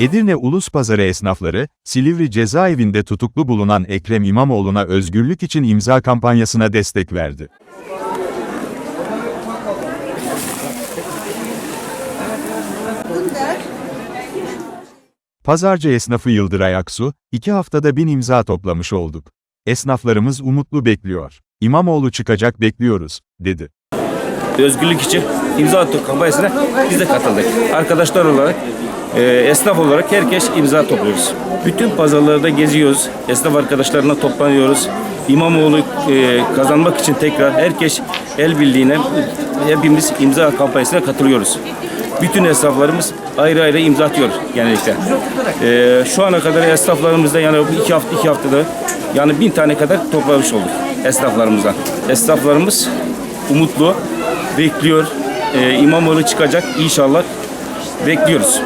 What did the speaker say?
Edirne Ulus Pazarı esnafları, Silivri cezaevinde tutuklu bulunan Ekrem İmamoğlu'na özgürlük için imza kampanyasına destek verdi. Pazarcı esnafı Yıldıray Aksu, iki haftada bin imza toplamış olduk. Esnaflarımız umutlu bekliyor. İmamoğlu çıkacak bekliyoruz, dedi. Özgürlük için imza attık kampanyasına biz de katıldık. Arkadaşlar olarak, e, esnaf olarak herkes imza topluyoruz. Bütün pazarlarda geziyoruz. Esnaf arkadaşlarına toplanıyoruz. İmamoğlu e, kazanmak için tekrar herkes el birliğine hepimiz imza kampanyasına katılıyoruz. Bütün esnaflarımız ayrı ayrı imza atıyor genellikle. E, şu ana kadar esnaflarımızda yani iki hafta iki haftada yani bin tane kadar toplamış olduk esnaflarımızdan. Esnaflarımız umutlu, bekliyor. Ee, İmamoğlu çıkacak inşallah. Bekliyoruz.